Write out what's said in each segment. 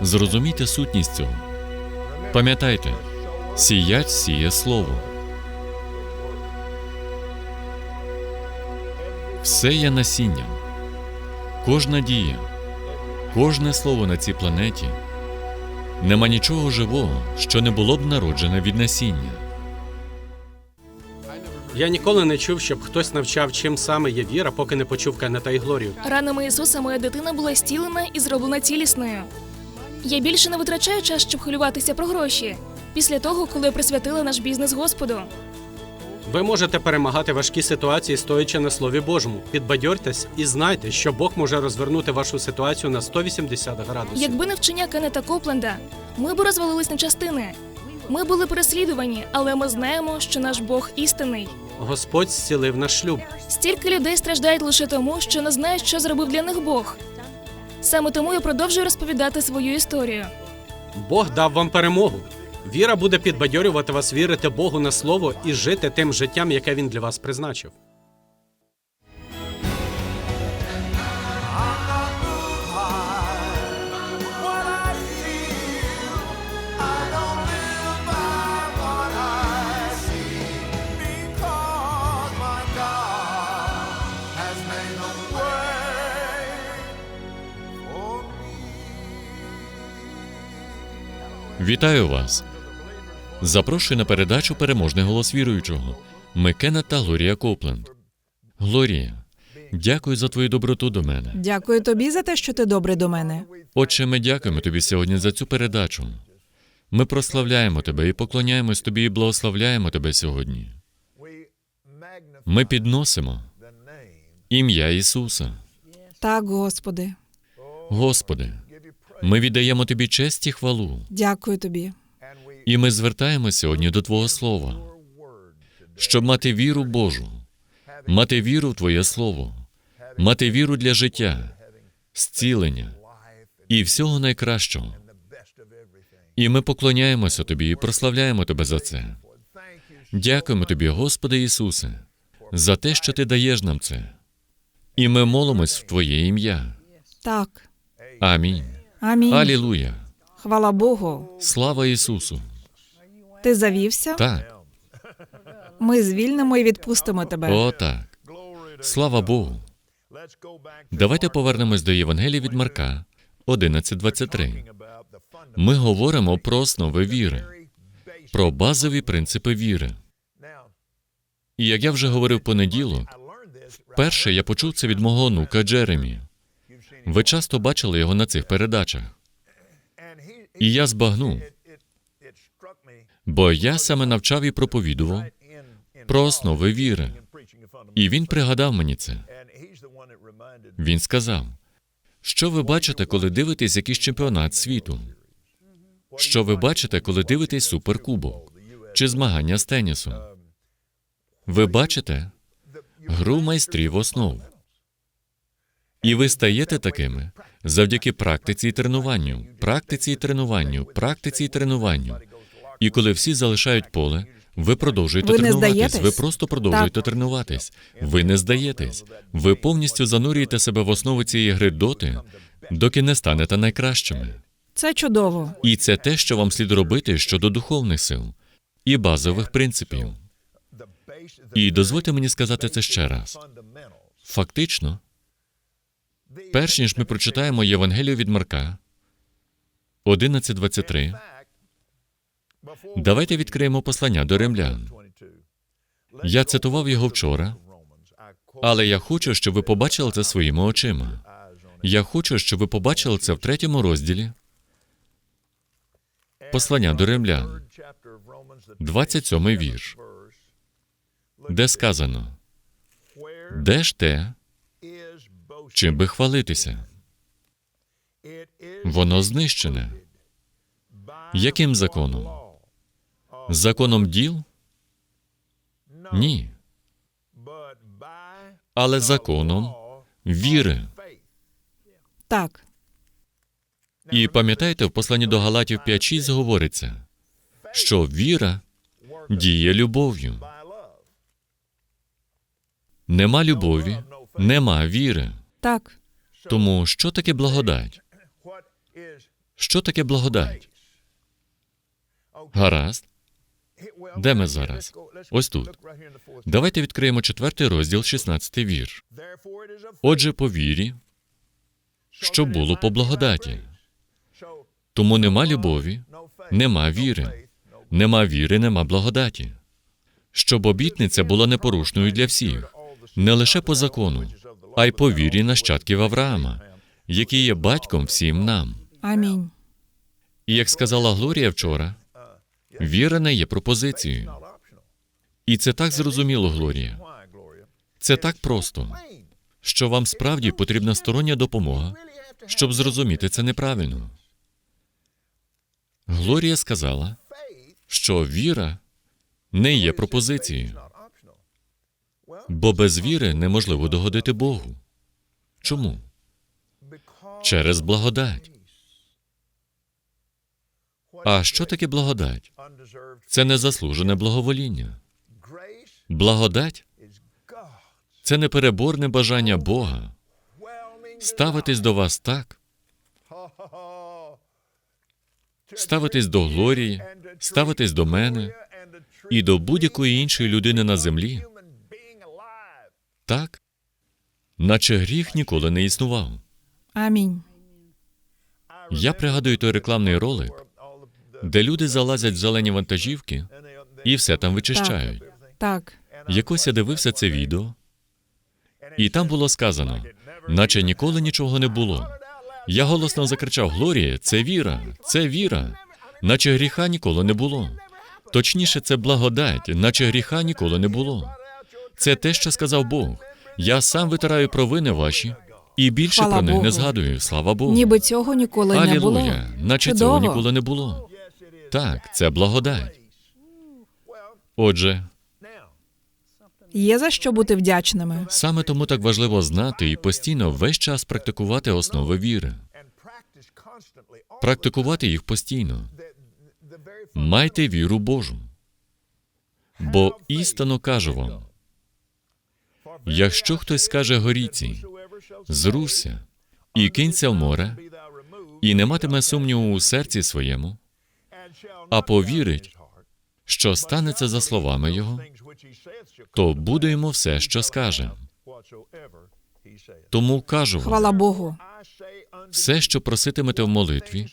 Зрозумійте сутність цього. Пам'ятайте, сіяч сіє слово. Все є насінням. Кожна дія, кожне слово на цій планеті. Нема нічого живого, що не було б народжене від насіння. Я ніколи не чув, щоб хтось навчав, чим саме є віра, поки не почув Кеннета і Глорію. Ранами Ісуса моя дитина була стілена і зроблена цілісною. Я більше не витрачаю час, щоб хвилюватися про гроші. Після того, коли я присвятила наш бізнес Господу. Ви можете перемагати важкі ситуації, стоячи на слові Божому. Підбадьортесь і знайте, що Бог може розвернути вашу ситуацію на 180 градусів. Якби не вчення Кеннета Копленда, ми б розвалились на частини. Ми були переслідувані, але ми знаємо, що наш Бог істинний. Господь зцілив наш шлюб. Стільки людей страждають лише тому, що не знають, що зробив для них Бог. Саме тому я продовжую розповідати свою історію. Бог дав вам перемогу. Віра буде підбадьорювати вас вірити Богу на слово і жити тим життям, яке він для вас призначив. Вітаю вас! Запрошую на передачу Переможний голос віруючого. Ми Кеннет та Глорія Копленд. Глорія, дякую за твою доброту до мене. Дякую тобі за те, що ти добрий до мене. Отче, ми дякуємо тобі сьогодні за цю передачу. Ми прославляємо тебе і поклоняємось тобі і благословляємо тебе сьогодні. Ми підносимо ім'я Ісуса. Так, Господи, Господи, ми віддаємо тобі честь і хвалу, дякую тобі. І ми звертаємо сьогодні до Твого Слова, щоб мати віру Божу, мати віру в Твоє Слово, мати віру для життя, зцілення і всього найкращого. І ми поклоняємося Тобі і прославляємо Тебе за це. Дякуємо Тобі, Господи Ісусе, за те, що Ти даєш нам це. І ми молимось в Твоє ім'я. Так. Амінь. Амінь. Алілуя. Хвала Богу. Слава Ісусу. Ти завівся? Так, Ми звільнимо і відпустимо тебе. о так. Слава Богу. Давайте повернемось до Євангелія від Марка 11.23. Ми говоримо про основи віри, про базові принципи віри. І як я вже говорив понеділок, I learned this. right? перше я почув це від мого онука Джеремі. Ви часто бачили його на цих передачах. І я збагнув, бо я саме навчав і проповідував про основи віри. І він пригадав мені це. Він сказав: що ви бачите, коли дивитесь якийсь чемпіонат світу? Що ви бачите, коли дивитесь суперкубок чи змагання з тенісу? Ви бачите гру майстрів основ. І ви стаєте такими завдяки практиці і тренуванню, практиці і тренуванню, практиці і тренуванню. І коли всі залишають поле, ви продовжуєте Ви тренуватись. Ви просто продовжуєте тренуватись. Ви не здаєтесь. Ви повністю занурюєте себе в основу цієї гри доти, доки не станете найкращими. Це чудово. І це те, що вам слід робити щодо духовних сил і базових принципів. І дозвольте мені сказати це ще раз. Фактично, перш ніж ми прочитаємо Євангелію від Марка 11.23, Fact, давайте відкриємо послання до римлян. Я цитував його вчора, але я хочу, щоб ви побачили це своїми очима. Я хочу, щоб ви побачили це в третьому розділі послання до римлян, Third chapter of Romans, the 27 вірш, де сказано: Де ж те? Чим би хвалитися? Воно знищене. Яким законом? Законом діл? Ні. Але законом віри. Так. І пам'ятаєте, в посланні до Галатів 5.6 говориться, що віра діє любов'ю. Нема любові, нема віри. Так. Тому що таке благодать? Що таке благодать? Гаразд. Де ми зараз? Ось тут. Давайте відкриємо четвертий розділ, 16 вірш. Отже, по вірі, що було по благодаті. Тому нема любові, нема віри. Нема віри, нема благодаті. Щоб обітниця була непорушною для всіх, не лише по закону, а й по вірі нащадків Авраама, який є батьком всім нам. Амінь. І як сказала Глорія вчора, віра не є пропозицією. І це так зрозуміло, Глорія. Це так просто, що вам справді потрібна стороння допомога, щоб зрозуміти це неправильно. Глорія сказала, що віра не є пропозицією, бо без віри неможливо догодити Богу. Чому? Через благодать. А що таке благодать? Це незаслужене благовоління. Благодать це непереборне бажання Бога ставитись до вас так, ставитись до Глорії, ставитись до мене і до будь-якої іншої людини на землі, так, наче гріх ніколи не існував. Амінь. Я пригадую той рекламний ролик, де люди залазять в зелені вантажівки і все там вичищають. Так. Якось я дивився це відео, і там було сказано, наче ніколи нічого не було. Я голосно закричав: Глорія, це віра, це віра, наче гріха ніколи не було. Точніше, це благодать, наче гріха ніколи не було. Це те, що сказав Бог. Я сам витираю провини ваші і більше Слава про них Богу. не згадую. Слава Богу. Ніби цього ніколи не було. Алілуя, наче Чудово. цього ніколи не було. Так, це благодать. Отже, Є за що бути вдячними. Саме тому так важливо знати і постійно весь час практикувати основи віри, практикувати їх постійно. Майте віру Божу. Бо істинно кажу вам: якщо хтось скаже горіці, зруся і кинься в море, і не матиме сумніву у серці своєму, а повірить, що станеться за словами його, то буде йому все, що скаже. Тому кажу вам, Хвала Богу. все, що проситимете в молитві,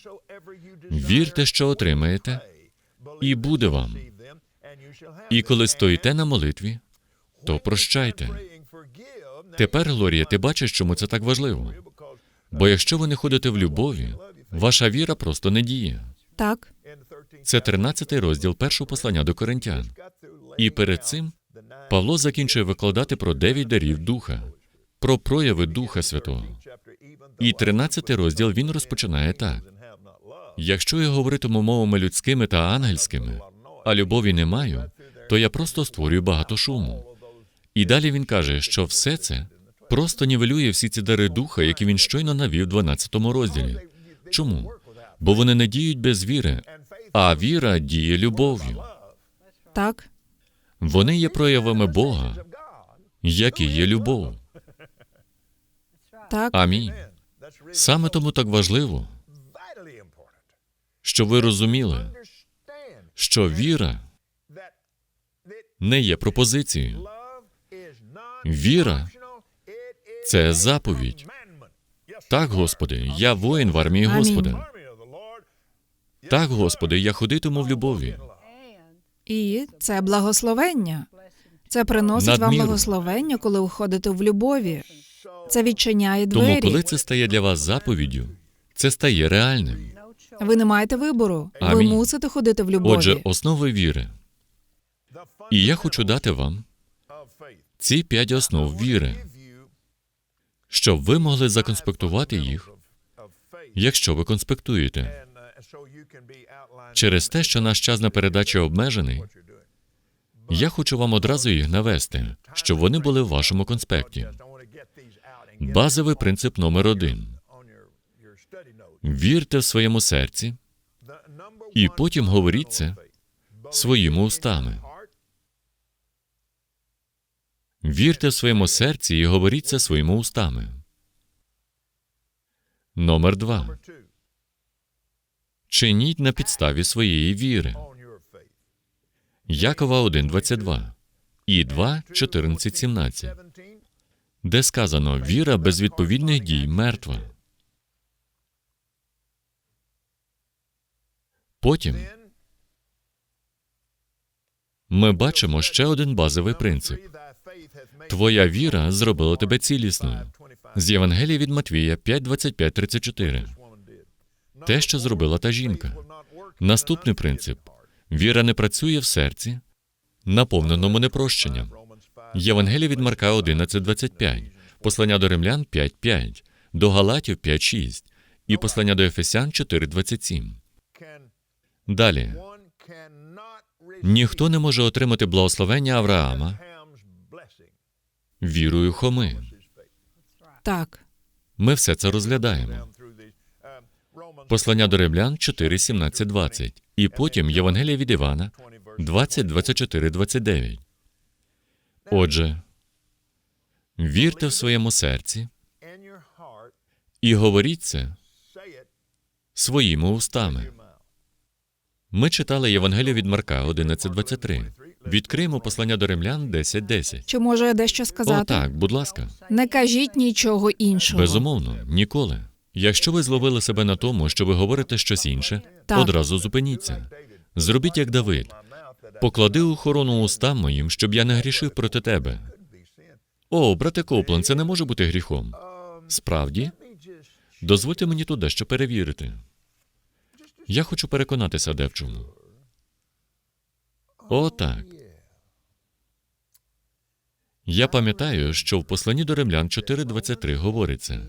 вірте, що отримаєте, і буде вам. І коли стоїте на молитві, то прощайте. Тепер, Глорія, ти бачиш, чому це так важливо. Бо якщо ви не ходите в любові, ваша віра просто не діє. Так. Це 13 розділ першого послання до коринтян. І перед цим Павло закінчує викладати про дев'ять дарів духа, про прояви Духа Святого. І 13 розділ він розпочинає так: якщо я говоритиму мовами людськими та ангельськими, а любові не маю, то я просто створюю багато шуму. І далі він каже, що все це просто нівелює всі ці дари духа, які він щойно навів в 12 розділі. Чому? Бо вони не діють без віри, а віра діє любов'ю. Так. Вони є проявами Бога, які є любов. Так. Амінь. Саме тому так важливо, що ви розуміли, що віра не є пропозицією. Віра це заповідь. Так, Господи, я воїн в армії Господа. Так, Господи, я ходитиму в любові. І це благословення. Це приносить вам благословення, коли ви ходите в любові. Це відчиняє Тому, коли це стає для вас заповіддю, це стає реальним. Ви не маєте вибору. Ви мусите ходити в любові. Отже, основи віри. І я хочу дати вам ці п'ять основ віри, щоб ви могли законспектувати їх, якщо ви конспектуєте. Через те, що наш час на передачі обмежений, я хочу вам одразу їх навести, щоб вони були в вашому конспекті. Базовий принцип номер один: вірте в своєму серці і потім говоріть це своїми устами. Вірте в своєму серці і говоріть це своїми устами. Номер два. Чиніть на підставі своєї віри. Якова 1.22 і 2, 14, 17, 17. де сказано «Віра без відповідних дій мертва». Потім ми бачимо ще один базовий принцип. Твоя віра зробила тебе цілісною. З Євангелія від Матвія 5, 25, 34. Woman. Те, що зробила та жінка. Наступний принцип. Віра не працює в серці, наповненому непрощенням. Євангелія від Марка 11.25, послання до Римлян 5.5, до Галатів 5.6 і послання до Ефесян 4.27. Can Далі. one cannot Ніхто не може отримати благословення Авраама вірою Хоми. Так. Ми все це розглядаємо. Um, Послання до Римлян 4, 17, 20. І потім Євангелія від Івана 20, 24, 29. Отже, вірте в своєму серці і говоріть це своїми устами. Ми читали Євангелію від Марка 11.23. Відкриємо послання до Римлян 10.10. Чи можу я дещо О, сказати? так, будь ласка. Не кажіть нічого іншого. Безумовно, ніколи. Якщо ви зловили себе на тому, що ви говорите щось інше, Так. одразу зупиніться. Зробіть як Давид. Поклади охорону устам моїм, щоб я не грішив проти тебе. О, брате Коплен, це не може бути гріхом. Справді, дозвольте мені тут дещо перевірити. Я хочу переконатися де в чому. О, так. Я пам'ятаю, що в посланні до римлян 4.23 говориться: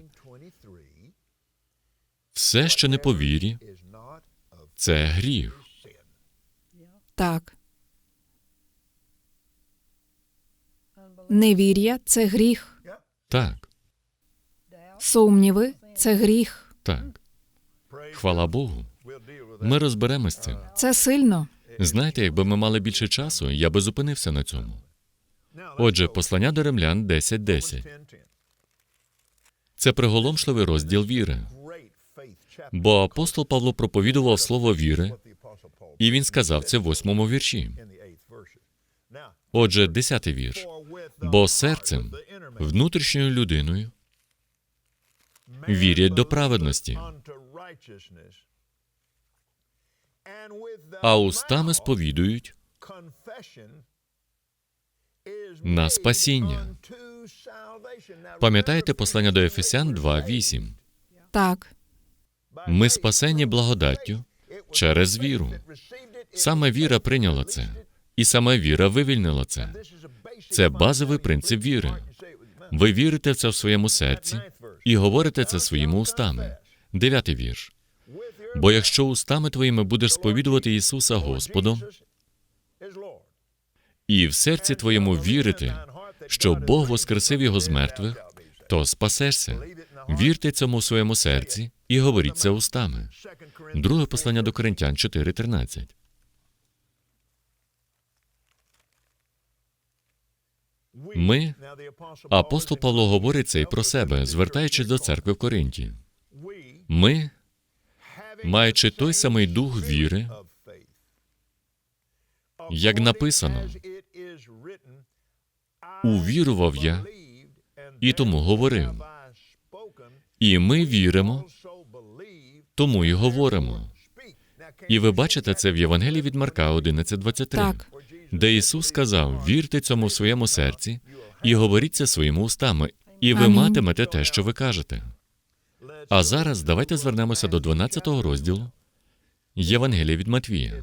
все, що не по вірі, це гріх. Так. Невір'я це гріх. Так, Сумніви це гріх. так. Хвала Богу. Ми розберемось з цим. Це сильно. Знаєте, якби ми мали більше часу, я би зупинився на цьому. Отже, послання до римлян 10.10. 10, 10. Це приголомшливий розділ віри. Бо апостол Павло проповідував слово віри, і він сказав це в восьмому вірші. Отже, десятий вірш. Бо серцем, внутрішньою людиною, вірять до праведності, а устами сповідують на спасіння. Пам'ятаєте послання до Ефесян 2.8? Так. Ми спасені благодаттю через віру. Саме віра прийняла це, і саме віра вивільнила це. Це базовий принцип віри. Ви вірите в це в своєму серці і говорите це своїми устами. Дев'ятий вірш. Бо якщо устами твоїми будеш сповідувати Ісуса Господом і в серці твоєму вірити, що Бог воскресив його з мертвих, то спасешся. Вірте цьому в своєму серці і говоріть це устами. Друге послання до Коринтян 4.13. Ми, Апостол Павло говорить це і про себе, звертаючись до церкви в Коринті. Ми, маючи той самий дух віри, як написано, увірував я і тому говорив. І ми віримо, тому і говоримо. І ви бачите це в Євангелії від Марка 11.23, Так. де Ісус сказав: вірте цьому в своєму серці і говоріть це своїми устами, і ви Амінь. матимете те, що ви кажете. А зараз давайте звернемося до 12 розділу Євангелія від Матвія.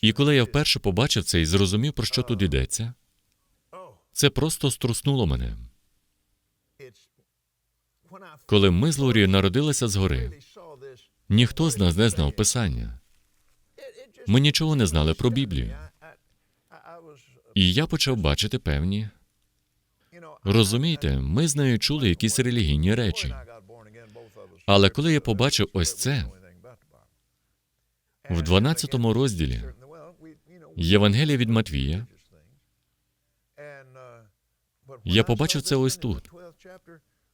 І коли я вперше побачив це і зрозумів, про що тут йдеться, це просто струснуло мене. Коли ми з Лорією народилися згори, ніхто з нас не знав Писання. Ми нічого не знали про Біблію. І я почав бачити певні. Розумієте, ми з нею чули якісь релігійні речі. Але коли я побачив ось це в 12 розділі Євангелія від Матвія, я побачив це ось тут.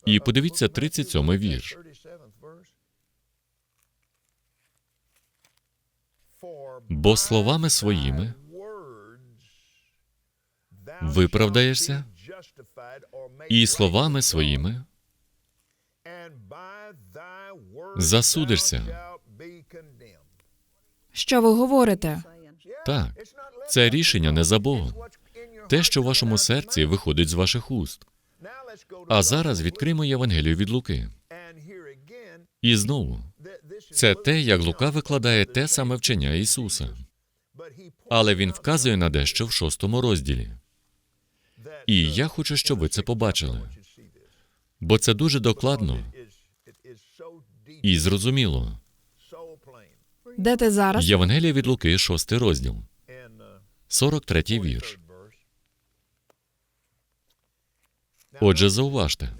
І подивіться 37 вірш. Бо словами своїми виправдаєшся, і словами своїми засудишся. Що ви говорите? Так, це рішення не за Богом. Те, що в вашому серці виходить з ваших уст. А зараз відкриємо Євангелію від Луки. І знову, це те, як Лука викладає те саме вчення Ісуса. Але він вказує на дещо в шостому розділі. І я хочу, щоб ви це побачили. Бо це дуже докладно і зрозуміло. Де ти зараз? Євангелія від Луки, шостий розділ, 43 вірш. Отже, зауважте,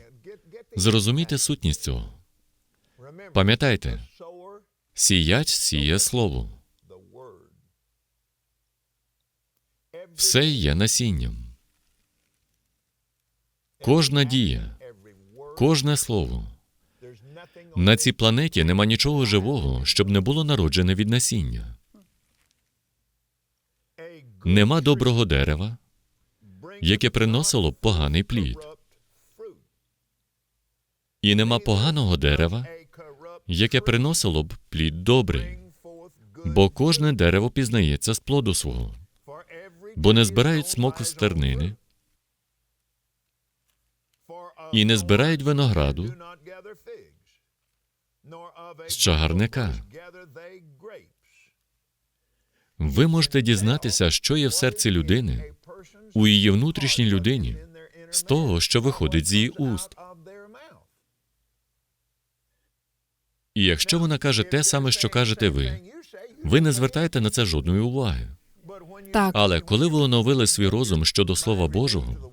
зрозумійте сутність цього. Пам'ятайте, сіяч сіє слово. Все є насінням. Кожна дія, кожне слово. На цій планеті нема нічого живого, щоб не було народжене від насіння. Нема доброго дерева, яке приносило б поганий плід. І нема поганого дерева, яке приносило б плід добрий. Бо кожне дерево пізнається з плоду свого, бо не збирають смоку з тернини і не збирають винограду з чагарника. Ви можете дізнатися, що є в серці людини, у її внутрішній людині, з того, що виходить з її уст. І якщо вона каже те саме, що кажете ви, ви не звертаєте на це жодної уваги. Так, Але коли ви оновили свій розум щодо Слова Божого,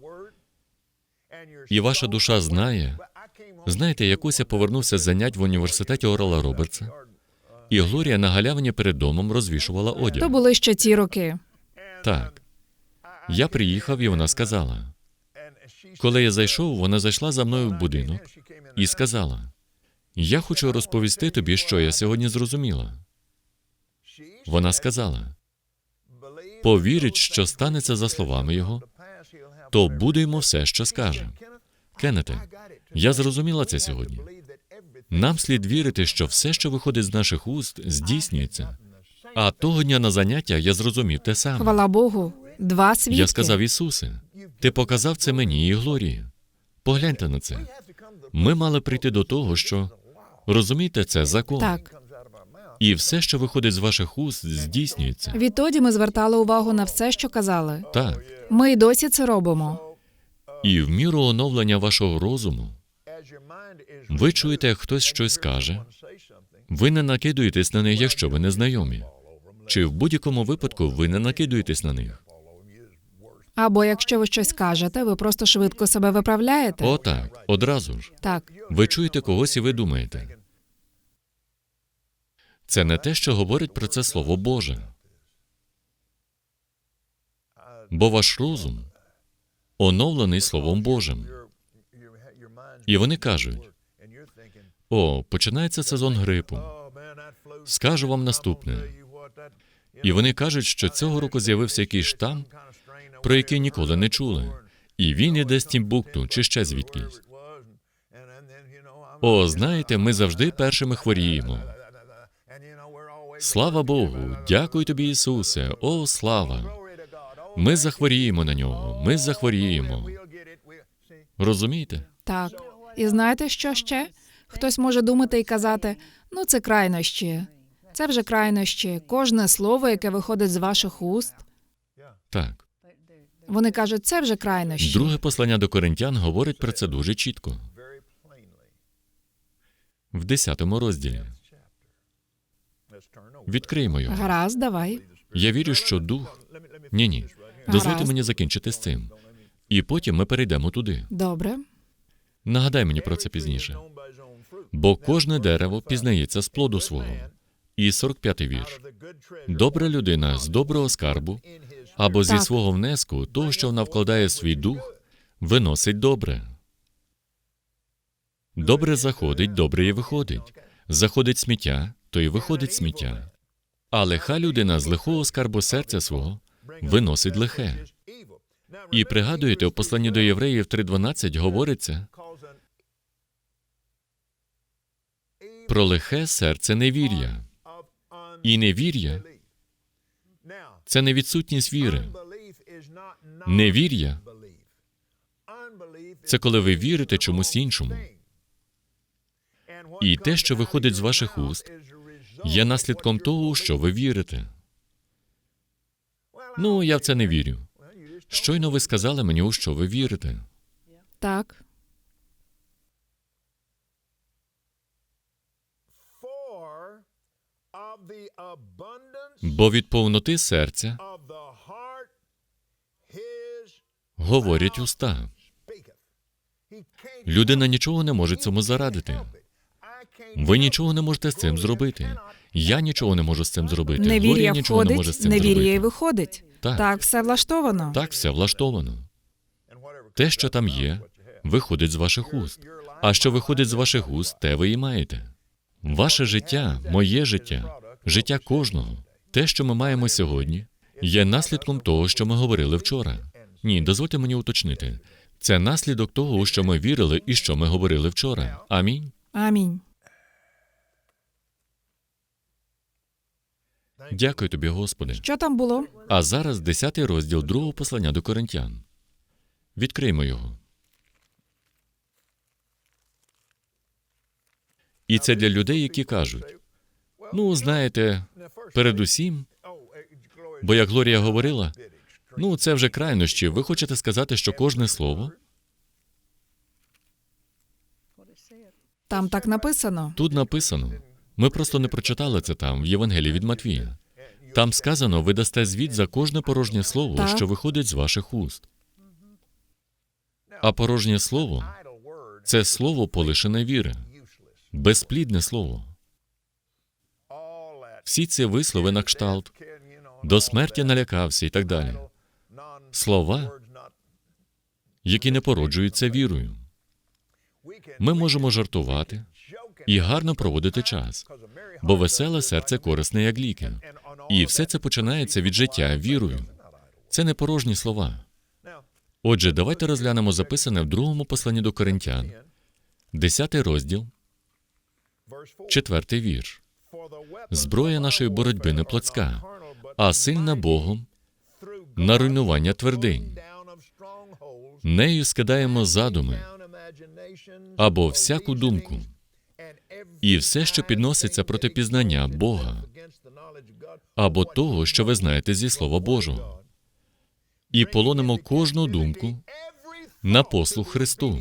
і ваша душа знає, знаєте, якось я повернувся з занять в університеті Орала Робертса, і Глорія на галявині перед домом розвішувала одяг. то були ще ті роки. Так. Я приїхав, і вона сказала. Коли я зайшов, вона зайшла за мною в будинок і сказала: Я хочу розповісти тобі, що я сьогодні зрозуміла. Вона сказала: повірить, що станеться за словами його, то буде йому все, що скаже. Кеннете, я зрозуміла це сьогодні. Нам слід вірити, що все, що виходить з наших уст, здійснюється. А того дня на заняття я зрозумів те саме. Хвала Богу, два свідки. Я сказав Ісусе, ти показав це мені і Глорії. Погляньте на це. Ми мали прийти до того, що розумієте, це закон. Так, І все, що виходить з ваших уст, здійснюється. відтоді ми звертали увагу на все, що казали. Так. Ми й досі це робимо. І в міру оновлення вашого розуму ви чуєте, як хтось щось каже. Ви не накидуєтесь на них, якщо ви не знайомі. Чи в будь-якому випадку ви не накидуєтесь на них? Або якщо ви щось кажете, ви просто швидко себе виправляєте. Отак, одразу ж. Так, Ви чуєте когось і ви думаєте. Це не те, що говорить про це Слово Боже. Бо ваш розум оновлений Словом Божим. І вони кажуть: о, починається сезон грипу. Скажу вам наступне. І вони кажуть, що цього року з'явився якийсь штам, про який ніколи не чули. І він іде з Тімбукту чи ще звідкись. О, знаєте, ми завжди першими хворіємо. Слава Богу, дякую тобі, Ісусе. О, слава! Ми захворіємо на нього. Ми захворіємо. Розумієте? так. І знаєте, що ще? Хтось може думати і казати: ну, це крайнощі. Це вже крайнощі. Кожне слово, яке виходить з ваших уст, Так. вони кажуть, це вже крайнощі. Друге послання до коринтян говорить про це дуже чітко. В 10 розділі. Відкриємо його. Гаразд, давай. Я вірю, що дух. Ні, ні. Дозвольте Гаразд. мені закінчити з цим. І потім ми перейдемо туди. Добре. Нагадай мені про це пізніше. Бо кожне дерево пізнається з плоду свого. І 45-й вірш. Добра людина з доброго скарбу або зі Так. свого внеску, того, що вона вкладає в свій дух, виносить добре. Добре заходить, добре і виходить. Заходить сміття, то і виходить сміття. А лиха людина з лихого скарбу серця свого виносить лихе. І пригадуєте, у посланні до євреїв 3.12 говориться про лихе серце невір'я. І невір'я це не відсутність віри. Невір'я це коли ви вірите чомусь іншому. І те, що виходить з ваших уст, є наслідком того, що ви вірите. Ну, я в це не вірю. Щойно ви сказали мені, у що ви вірите. Так. Бо від повноти серця говорять уста. Людина нічого не може цьому зарадити. Ви нічого не можете з цим зробити. Я нічого не можу з цим зробити. Невір'я нічого не може з цим невір'я зробити. виходить. Так. Так, все влаштовано. Так, все влаштовано. Те, що там є, виходить з ваших уст. А що виходить з ваших уст, те ви і маєте. Ваше життя, моє життя, життя кожного, те, що ми маємо сьогодні, є наслідком того, що ми говорили вчора. Ні, дозвольте мені уточнити. Це наслідок того, що ми вірили і що ми говорили вчора. Амінь. Амінь. Дякую тобі, Господи. Що там було? А зараз десятий розділ другого послання до коринтян. Відкриймо його. І це для людей, які кажуть: ну, знаєте, передусім, бо як Глорія говорила, ну це вже крайнощі. Ви хочете сказати, що кожне слово Там так написано. тут написано. Ми просто не прочитали це там, в Євангелії від Матвія. Там сказано, ви дасте звіт за кожне порожнє слово, Так. що виходить з ваших уст. А порожнє слово це слово полишене віри, безплідне слово. Всі ці вислови на кшталт, до смерті налякався і так далі. Слова, які не породжуються вірою. Ми можемо жартувати і гарно проводити час, бо веселе серце корисне, як ліки. І все це починається від життя вірою. Це не порожні слова. Отже, давайте розглянемо записане в другому посланні до коринтян, 10 розділ, 4 вірш. Зброя нашої боротьби не плотська, а сильна Богом на руйнування твердинь. Нею скидаємо задуми або всяку думку і все, що підноситься проти пізнання Бога або того, що ви знаєте зі Слова Божого, і полонимо кожну думку на послух Христу.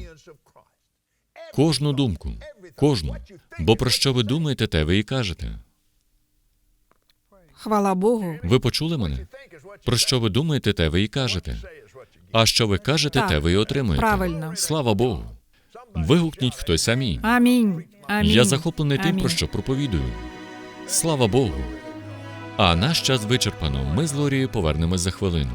Кожну думку, кожну. Бо про що ви думаєте, те ви і кажете. Хвала Богу. Ви почули мене? Про що ви думаєте, те ви і кажете. А що ви кажете, те ви і отримуєте. Правильно. Слава Богу. Вигукніть хтось амінь. Амінь. Амінь. Я захоплений тим, Амінь. про що проповідую. Слава Богу. А наш час вичерпано. Ми з Лорією повернемось за хвилину.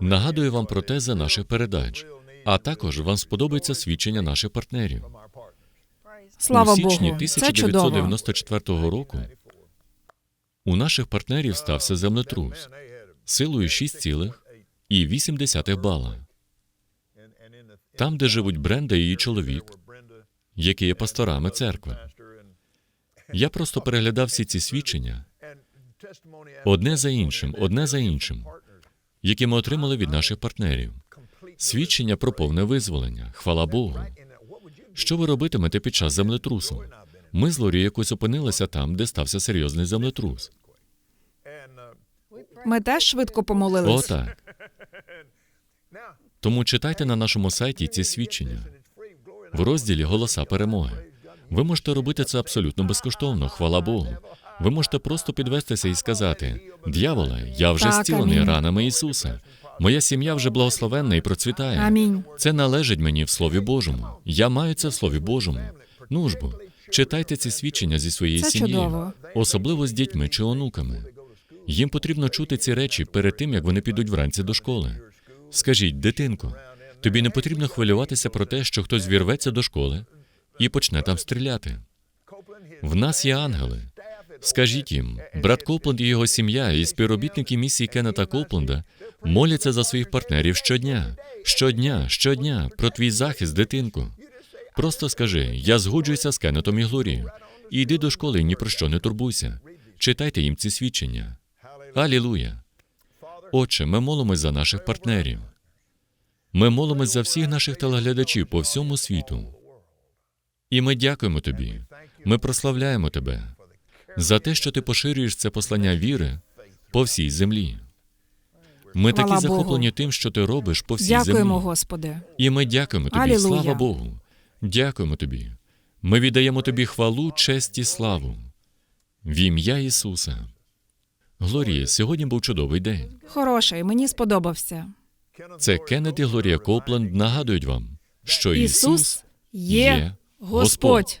Нагадую вам про тези наших передач, а також вам сподобається свідчення наших партнерів. Слава у січні Богу, це чудово. 1994 року у наших партнерів стався землетрус силою 6,8 бала. Там, де живуть Бренда і її чоловік, які є пасторами церкви. Я просто переглядав всі ці свідчення одне за іншим, одне за іншим, які ми отримали від наших партнерів. Свідчення про повне визволення. Хвала Богу. Що ви робитимете під час землетрусу? Ми з Лорі якось опинилися там, де стався серйозний землетрус. Ми теж швидко помолились. Отак. Тому читайте на нашому сайті ці свідчення в розділі Голоса перемоги. Ви можете робити це абсолютно безкоштовно, хвала Богу. Ви можете просто підвестися і сказати: Д'яволе, я вже Так, зцілений амінь. ранами Ісуса. Моя сім'я вже благословенна і процвітає. Амінь. Це належить мені в Слові Божому. Я маю це в Слові Божому. Ну ж бо, читайте ці свідчення зі своєї Це сім'ї, чудово. особливо з дітьми чи онуками. Їм потрібно чути ці речі перед тим, як вони підуть вранці до школи. Скажіть, дитинко, тобі не потрібно хвилюватися про те, що хтось вірветься до школи і почне там стріляти. В нас є ангели. Скажіть їм, брат Копленд і його сім'я і співробітники місії Кеннета Копленда моляться за своїх партнерів щодня, щодня, щодня про твій захист, дитинку. Просто скажи: я згоджуюся з Кеннетом і Глорією. І йди до школи і ні про що не турбуйся. Читайте їм ці свідчення. Алілуя. Отче, ми молимось за наших партнерів. Ми молимось за всіх наших телеглядачів по всьому світу. І ми дякуємо тобі. Ми прославляємо тебе за те, що ти поширюєш це послання віри по всій землі. Ми Хвала такі захоплені Богу. тим, що ти робиш по всій Дякуємо, землі. Господи. І ми дякуємо тобі. Алілуя. Слава Богу. Дякуємо тобі. Ми віддаємо тобі хвалу, честь і славу. В ім'я Ісуса. Глорія, сьогодні був чудовий день. Хороший, мені сподобався. Це Кеннет і Глорія Копленд нагадують вам, що Ісус Ісус є Господь.